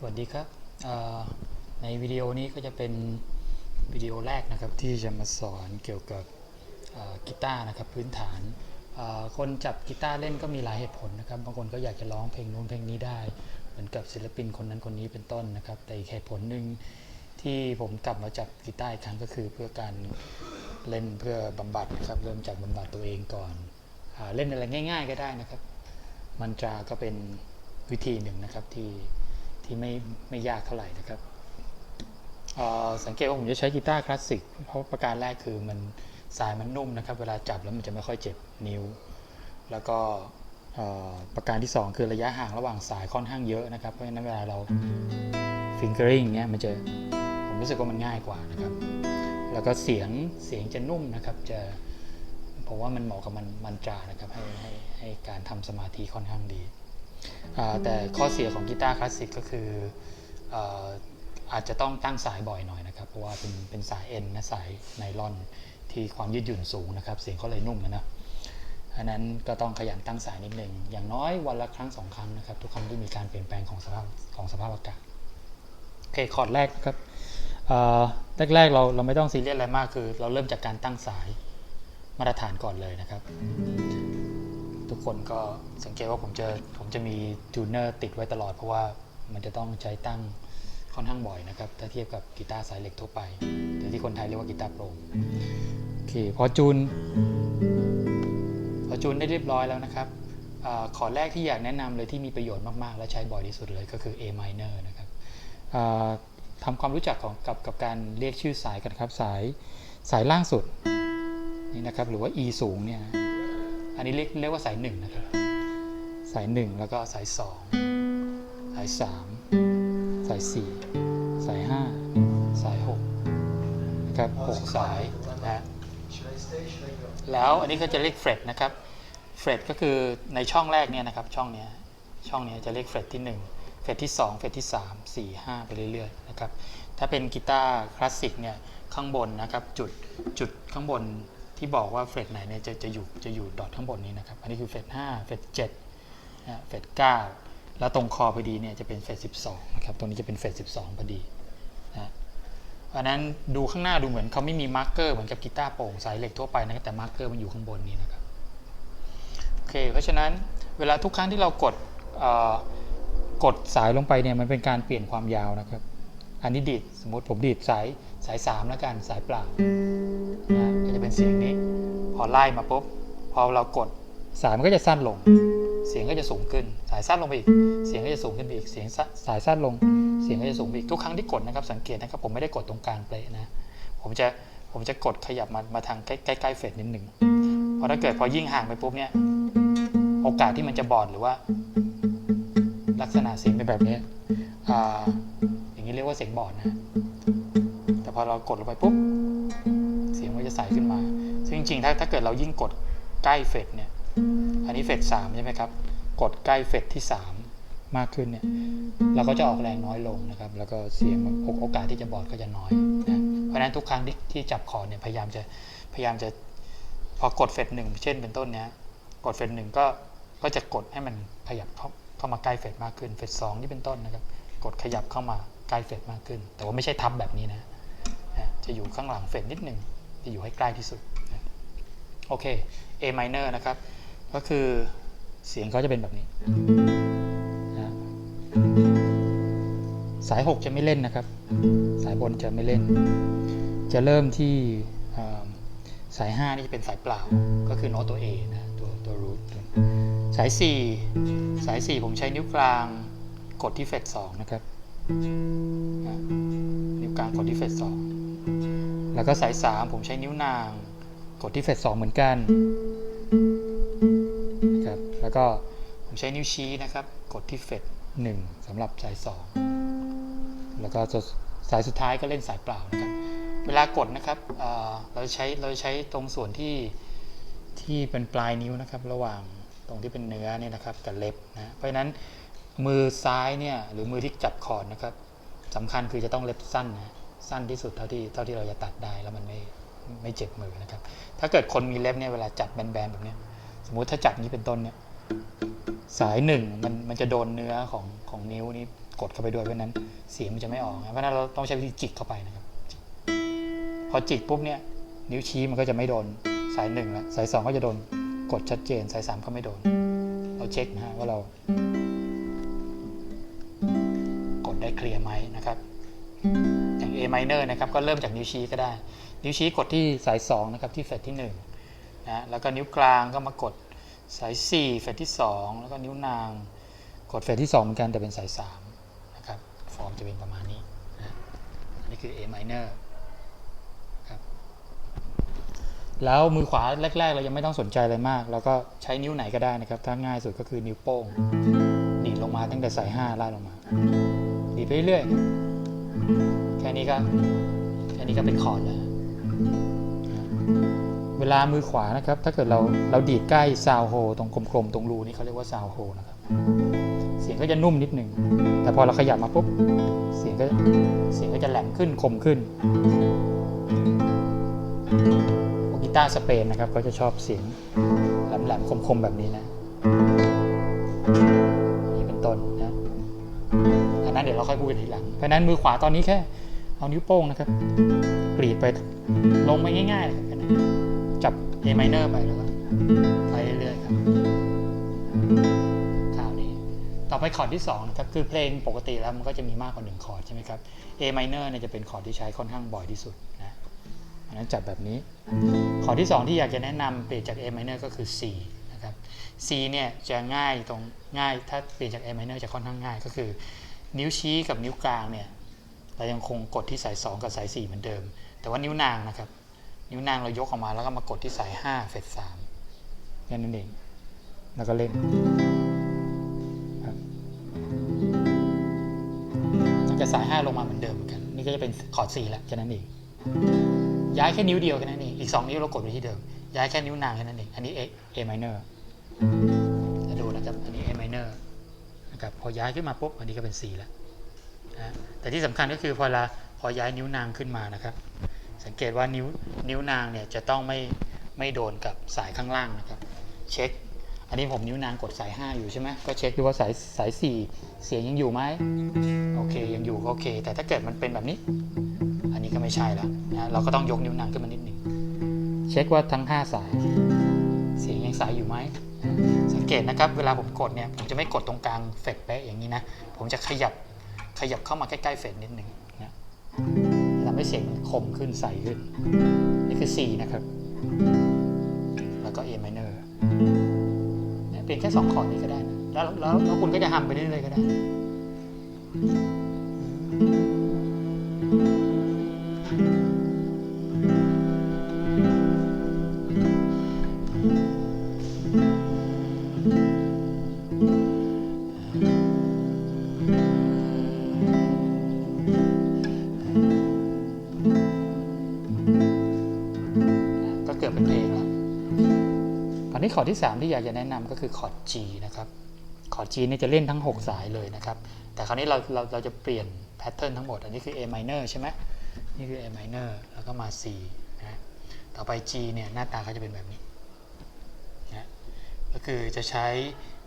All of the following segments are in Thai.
สวัสดีครับในวิดีโอนี้ก็จะเป็นวิดีโอแรกนะครับที่จะมาสอนเกี่ยวกับกีตาร์นะครับพื้นฐานคนจับกีตาร์เล่นก็มีหลายเหตุผลนะครับบางคนก็อยากจะร้องเพลงนู้นเพลงนี้ได้ เหมือนกับศิลปินคนนั้นคนนี้เป็นต้นนะครับแต่อีกเหตุผลหนึ่งที่ผมกลับมาจับกีตาร์อีกครั้งก็คือเพื่อการเล่นเพื่อบำบัดนะครับเริ่มจากบำบัดตัวเองก่อนอเล่นอะไรง่าย ๆ ก็ได้นะครับ มันตราก็เป็นวิธีหนึ่งนะครับที่ ที่ไม่ไม่ยากเท่าไหร่นะครับสังเกตว่าผมจะใช้กีตาร์คลาสสิกเพราะประการแรกคือมันสายมันนุ่มนะครับ เวลาจับแล้วมันจะไม่ค่อยเจ็บนิ้ว แล้วก็ประการที่ 2 คือระยะห่างระหว่างสายค่อนข้างเยอะนะครับ เพราะฉะนั้นเวลาเราฟิงเกอริงเนี้ยมันจะผมรู้สึกว่ามันง่ายกว่านะครับ แล้วก็เสียงเสียงจะนุ่มนะครับ จะผมว่ามันเหมาะกับมันมันตรานะครับให้ให้ให้การทำสมาธิค่อนข้างดี แต่ข้อเสียของกีตาร์คลาสสิกก็คืออาจจะต้องตั้งสายบ่อยหน่อยนะครับ เพราะว่าเป็นเป็นสายเอ็นนะสายไนลอนที่ความยืดหยุ่นสูงนะครับ เสียงเขาเลยนุ่มนะนะอันนั้นก็ต้องขยันตั้งสายนิดนึง อย่างน้อยวันละครั้งสองครั้งนะครับ ทุกครั้งที่มีการเปลี่ยนแปลงของสภาพของสภาพอากาศโอเคคอร์ดแรกนะครับอ่าแรกๆเราเราไม่ต้องซีเรียสอะไรมากคือ เราเริ่มจากการตั้งสายมาตรฐานก่อนเลยนะครับ กคนก็สังเกตว่าผมจะผมจะมีจูเนอร์ติดไว้ตลอดเพราะว่ามันจะต้องใช้ตั้งค่อนข้างบ่อยนะครับ ถ้าเทียบกับกีตาร์สายเหล็กทั่วไป หรือที่คนไทยเรียกว่ากีตาร์โปร่งโอเคพอจูน พอจูนได้เรียบร้อยแล้วนะครับอขอแรกที่อยากแนะนำเลยที่มีประโยชน์มาก ๆ และใช้บ่อยที่สุดเลยก็คือ A minor นะครับอ่าทำความรู้จักของกับกับการเรียกชื่อสายกันครับสายสายล่างสุดนี่นะครับหรือว่า E สูงเนี่ย อันนี้เรียกเรียกว่าสายหนึ่งนะครับ สายหนึ่งแล้วก็สายสองสายสามสายสี่สายห้าสายหกนะครับหกสายนะฮะแล้วอันนี้ก็จะเรียกเฟรดนะครับเฟรดก็คือในช่องแรกเนี่ยนะครับช่องเนี้ยช่องเนี้ยจะเรียกเฟรดที่ 1 เฟรดที่ 2 เฟรดที่ 3 4 5 ไปเรื่อยๆนะครับถ้าเป็นกีตาร์คลาสสิกเนี่ยข้างบนนะครับจุดจุดข้างบน ที่บอกว่าเฟดไหนเนี่ยจะจะอยู่จะอยู่ดอทข้างบนนี้นะครับ อันนี้คือเฟรด5เฟรด7นะเฟรด9แล้วตรงคอพอดีเนี่ยจะเป็นเฟรด12นะครับ ตรงนี้จะเป็นเฟรด12พอดีนะอันนั้นดูข้างหน้าดูเหมือนเขาไม่มีมาร์กเกอร์เหมือนกับกีตาร์โปร่งสายเหล็กทั่วไปนะแต่มาร์กเกอร์มันอยู่ข้างบนนี้นะครับ โอเค เพราะฉะนั้นเวลาทุกครั้งที่เรากดกดสายลงไปเนี่ยมันเป็นการเปลี่ยนความยาวนะครับ อันนี้ดีดสมมติผมดีดสายสายสามแล้วกันสายเปล่านะก็จะเป็นเสียงนี้ พอไล่มาปุ๊บพอเรากดสายมันก็จะสั้นลง เสียงก็จะสูงขึ้น สายสั้นลงไปอีก เสียงก็จะสูงขึ้นไปอีก เสียงสายสั้นลง เสียงก็จะสูงไปอีก ทุกครั้งที่กดนะครับ สังเกตนะครับ ผมไม่ได้กดตรงกลางเปลนะ ผมจะ ผมจะกดขยับมา มาทางใกล้ใกล้ๆเฟดนิดหนึ่งพราะถ้าเกิดพอยิ่งห่างไปปุ๊บเนี่ย โอกาสที่มันจะบอดหรือว่า ลักษณะเสียงเป็นแบบนี้อ่า นี้เรียกว่าเสียงบอดนะ แต่พอเรากดลงไปปุ๊บ เสียงมันจะใสขึ้นมา ซึ่งจริงๆ ถ้าถ้าเกิดเรายิ่งกดใกล้เฟดเนี่ย อันนี้เฟดสามใช่ไหมครับ กดใกล้เฟดที่สามมากขึ้นเนี่ย เราก็จะออกแรงน้อยลงนะครับ แล้วก็เสียงโอกาสที่จะบอดก็จะน้อยนะ เพราะฉะนั้นทุกครั้งที่ที่จับคอดเนี่ยพยายามจะพยายามจะพอกดเฟดหนึ่งเช่นเป็นต้นเนี้ย กดเฟดหนึ่งก็ก็จะกดให้มันขยับเข้าเข้ามาใกล้เฟดมากขึ้น เฟดสองนี่เป็นต้นนะครับ กดขยับเข้ามา ใกล้เฟดมากขึ้น แต่ว่าไม่ใช่ทับแบบนี้นะจะอยู่ข้างหลังเฟดนิดหนึ่งจะอยู่ให้ใกล้ที่สุดโอเค A minor นะครับ ก็คือเสียงเขาจะเป็นแบบนี้นะสาย 6 จะไม่เล่นนะครับ สายบนจะไม่เล่น จะเริ่มที่อ่าสาย 5 นี่จะเป็นสายเปล่า ก็คือโน้ตตัว A นะตัวตัวรูทสาย 4 สาย 4 ผมใช้นิ้วกลางกดที่เฟด2นะครับ นิ้วกลางกดที่เฟด2แล้วก็สาย3ผมใช้นิ้วนาง กดที่เฟด2เหมือนกันนะครับแล้วก็ผมใช้นิ้วชี้นะครับ กดที่เฟด1สำหรับสาย2แล้วก็สายสุดท้ายก็เล่นสายเปล่านะครับ เวลากดนะครับเเราใช้เราใช้ตรงส่วนที่ที่เป็นปลายนิ้วนะครับ ระหว่างตรงที่เป็นเนื้อเนี่ยนะครับกับเล็บนะเพราะฉะนั้น มือซ้ายเนี่ยหรือมือที่จับคอร์ดนะครับสำคัญคือจะต้องเล็บสั้นนะสั้นที่สุดเท่าที่เท่าที่เราจะตัดได้แล้วมันไม่ไม่เจ็บมือนะครับ ถ้าเกิดคนมีเล็บเนี่ยเวลาจับแบนๆแบบเนี้ยสมมุติถ้าจับนี้เป็นต้นเนี่ยสายหนึ่งมันมันจะโดนเนื้อของของนิ้วนี้กดเข้าไปด้วยเพราะนั้นเสียงมันจะไม่ออกนะเพราะนั้นเราต้องใช้วิธีจิกเข้าไปนะครับ พอจิกปุ๊บเนี่ยนิ้วชี้มันก็จะไม่โดนสายหนึ่งแล้วสายสองก็จะโดนกดชัดเจน สายสามก็ไม่โดน เราเช็คนะฮะว่าเรา เคลียร์ไหมนะครับ อย่าง A minor นะครับก็เริ่มจากนิ้วชี้ก็ได้ นิ้วชี้กดที่สาย 2 นะครับที่เฟดที่1นะแล้วก็นิ้วกลางก็มากดสาย 4 เฟดที่ 2 แล้วก็นิ้วนางกดเฟดที่ 2 เหมือนกันแต่เป็นสาย3นะครับฟอร์มจะเป็นประมาณนี้นะอันนี้คือ A minor ครับแล้วมือขวาแรก ๆ เรายังไม่ต้องสนใจอะไรมากเราก็ใช้นิ้วไหนก็ได้นะครับ ถ้าง่ายสุดก็คือนิ้วโป้งดีดลงมาตั้งแต่สาย 5ไล่ลงมาีไปเรื่อยๆแค่นี้ก็แค่นี้ก็เป็นคอร์ดแล้วเวลามือขวานะครับ ถ้าเกิดเราเราดีดใกล้ซาวโฮตรงกลมๆตรงรูนี่เขาเรียกว่าซาวโฮนะครับ เสียงก็จะนุ่มนิดหนึ่งแต่พอเราขยับมาปุ๊บเสียงก็เสียงก็จะแหลมขึ้นคมขึ้นกีตาร์สเปนนะครับก็จะชอบเสียงแหลมๆคมๆแบบนี้นะ อันนั้นเดี๋ยวเราค่อยพูดกันทีหลัง เพราะนั้นมือขวาตอนนี้แค่ เอานิ้วโป้งนะครับกรีดไปลงไปง่ายๆครับจับ A minor ไปแล้วก็ไปเรื่อยๆครับคราวนี้ต่อไปคอร์ดที่2นะครับคือเพลงปกติแล้วมันก็จะมีมากกว่า1คอร์ดใช่ไหมครับ A minor เนี่ยจะเป็นคอร์ดที่ใช้ค่อนข้างบ่อยที่สุดนะอันนั้นจับแบบนี้คอร์ดที่ 2 ที่อยากจะแนะนำเปลี่ยนจาก A minor ก็คือ C C เนี่ยจะง่ายตรงง่ายถ้าเปลี่ยนจาก A minor จะค่อนข้างง่ายก็คือ นิ้วชี้กับนิ้วกลางเนี่ยเรายังคงกดที่สาย 2 กับสาย 4 เหมือนเดิม แต่ว่านิ้วนางนะครับ นิ้วนางเรายกออกมาแล้วก็มากดที่สาย 5 เฟด3แค่นั้นเอง แล้วก็เล่นครับตั้งแต่สาย 5 ลงมาเหมือนเดิมเหมือนกัน นี่ก็จะเป็นคอร์ด4แล้วแค่นั้นเอง ย้ายแค่นิ้วเดียวแค่นั้นเอง อีก 2 นิ้วเรากดไปที่เดิม ย้ายแค่นิ้วนางแค่นั้นเอง อันนี้ A A minor ดูนะครับ อันนี้ A minor นะครับ พอย้ายขึ้นมาปุ๊บ อันนี้ก็เป็น C แล้วนะแต่ที่สำคัญก็คือพอเราพอย้ายนิ้วนางขึ้นมานะครับ สังเกตว่านิ้วนิ้วนางเนี่ยจะต้องไม่ไม่โดนกับสายข้างล่างนะครับ เช็ค อันนี้ผมนิ้วนางกดสาย 5 อยู่ใช่ไหมก็เช็คดูว่าสายสาย4เสียงยังอยู่ไหมโอเคยังอยู่ก็โอเค แต่ถ้าเกิดมันเป็นแบบนี้ อันนี้ก็ไม่ใช่แล้วนะเราก็ต้องยกนิ้วนางขึ้นมานิดหนึ่งเช็คว่าทั้ง 5 สาย เสียงยังสายอยู่ไหม สังเกตนะครับเวลาผมกดเนี่ยผมจะไม่กดตรงกลางเฟดเป๊ะอย่างนี้นะ ผมจะขยับขยับเข้ามาใกล้ๆเฟดนิดหนึ่งนะทำให้เสียงคมขึ้นใสขึ้น นี่คือ C นะครับ แล้วก็ A minor เนี่ยเปลี่ยนแค่2คอร์ดนี้ก็ได้นะแล้วแล้วแล้วคุณก็จะฮัมไปเรื่อยๆก็ได้ อร์ดที่ 3 ที่อยากจะแนะนำก็คือคอร์ด G นะครับคอร์ด G นี่จะเล่นทั้ง 6 สายเลยนะครับ แต่คราวนี้เราเราเราจะเปลี่ยนแพทเทิร์นทั้งหมด อันนี้คือ A minor ใช่ไหมนี่คือ A minor แล้วก็มา C นะต่อไป G เนี่ยหน้าตาเขาจะเป็นแบบนี้นะก็คือจะใช้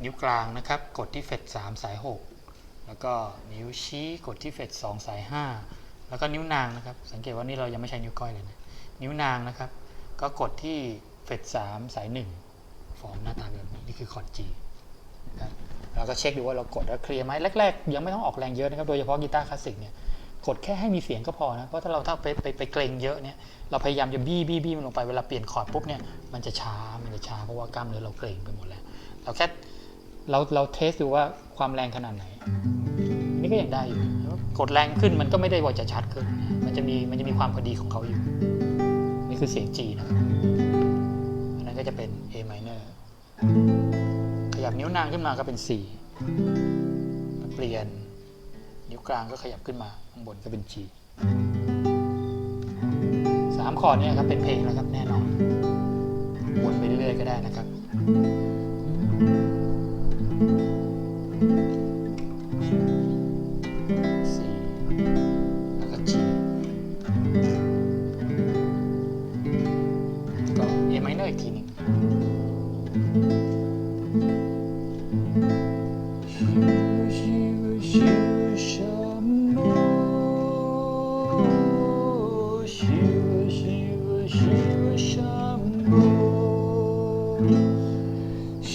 นิ้วกลางนะครับ กดที่เฟด3สาย 6 แล้วก็นิ้วชี้กดที่เฟด2สาย 5 แล้วก็นิ้วนางนะครับ สังเกตว่านี่เรายังไม่ใช้นิ้วก้อยเลยนะนิ้วนางนะครับ ก็กดที่เฟด3สาย 1 ฟอร์มหน้าตาแบบนี้นี่คือคอร์ด G นะครับเราก็เช็คดูว่าเรากดแล้วเคลียร์ไหมแรกๆ ยังไม่ต้องออกแรงเยอะนะครับโดยเฉพาะกีตาร์คลาสสิกเนี่ยกดแค่ให้มีเสียงก็พอนะเพราะถ้าเราถ้าไปไปไปเกรงเยอะเนี่ยเราพยายามจะบี้บี้บี้มันลงไปเวลาเปลี่ยนคอร์ดปุ๊บเนี่ยมันจะช้ามันจะช้าเพราะว่ากล้ามเนื้อเราเกรงไปหมดแล้ว เราแค่เราเราเทสดูว่าความแรงขนาดไหน นี่ก็ยังได้อยู่กดแรงขึ้นมันก็ไม่ได้ว่าจะชัดขึ้น มันจะมีมันจะมีความพอดีของเขาอยู่ นี่คือเสียง G นะครับอันนั้นก็จะเป็น A minor ขยับนิ้วนางขึ้นมาก็เป็น C เปลี่ยน นิ้วกลางก็ขยับขึ้นมาข้างบนก็เป็น G สามคอร์ดเนี่ยครับเป็นเพลงแล้วครับแน่นอนวนไปเรื่อยๆก็ได้นะครับ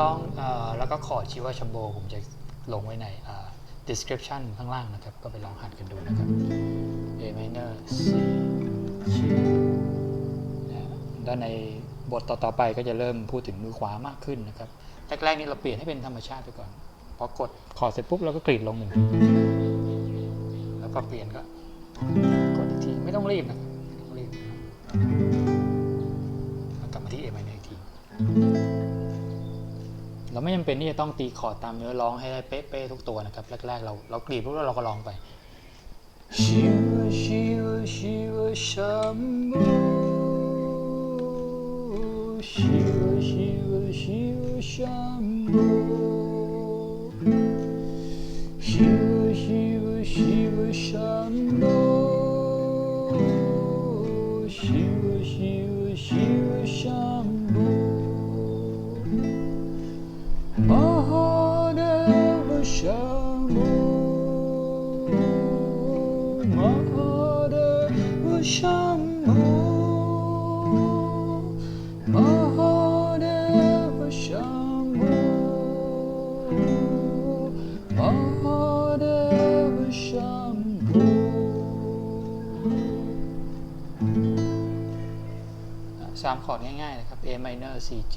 ร้อร้องอแล้วก็คอดชิวาชมโบ ผมจะลงไว้ใน description ข้างล่างนะครับ ก็ไปลองหัดกันดูนะครับ A minor C G ด้านในบทต่อๆไปก็จะเริ่มพูดถึงมือขวามากขึ้นนะครับ แรกๆนี่เราเปลี่ยนให้เป็นธรรมชาติไปก่อน พอกดคอดเสร็จปุ๊บเราก็กรีดลงหนึ่ง แล้วก็เปลี่ยนก็กดอีกที ไม่ต้องรีบนะไม่ต้องรีบกลับมาที่ A minor อีกที ไม่จำเป็นที่จะต้องตีคอร์ดตามเนื้อร้องให้ได้เป๊ะๆทุกตัวนะครับ แรกๆ เราเรากรีดปุ๊บแล้วเราก็ร้องไป สามคอร์ดง่ายๆนะครับ A minor C G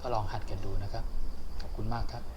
ก็ลองหัดกันดูนะครับ ขอบคุณมากครับ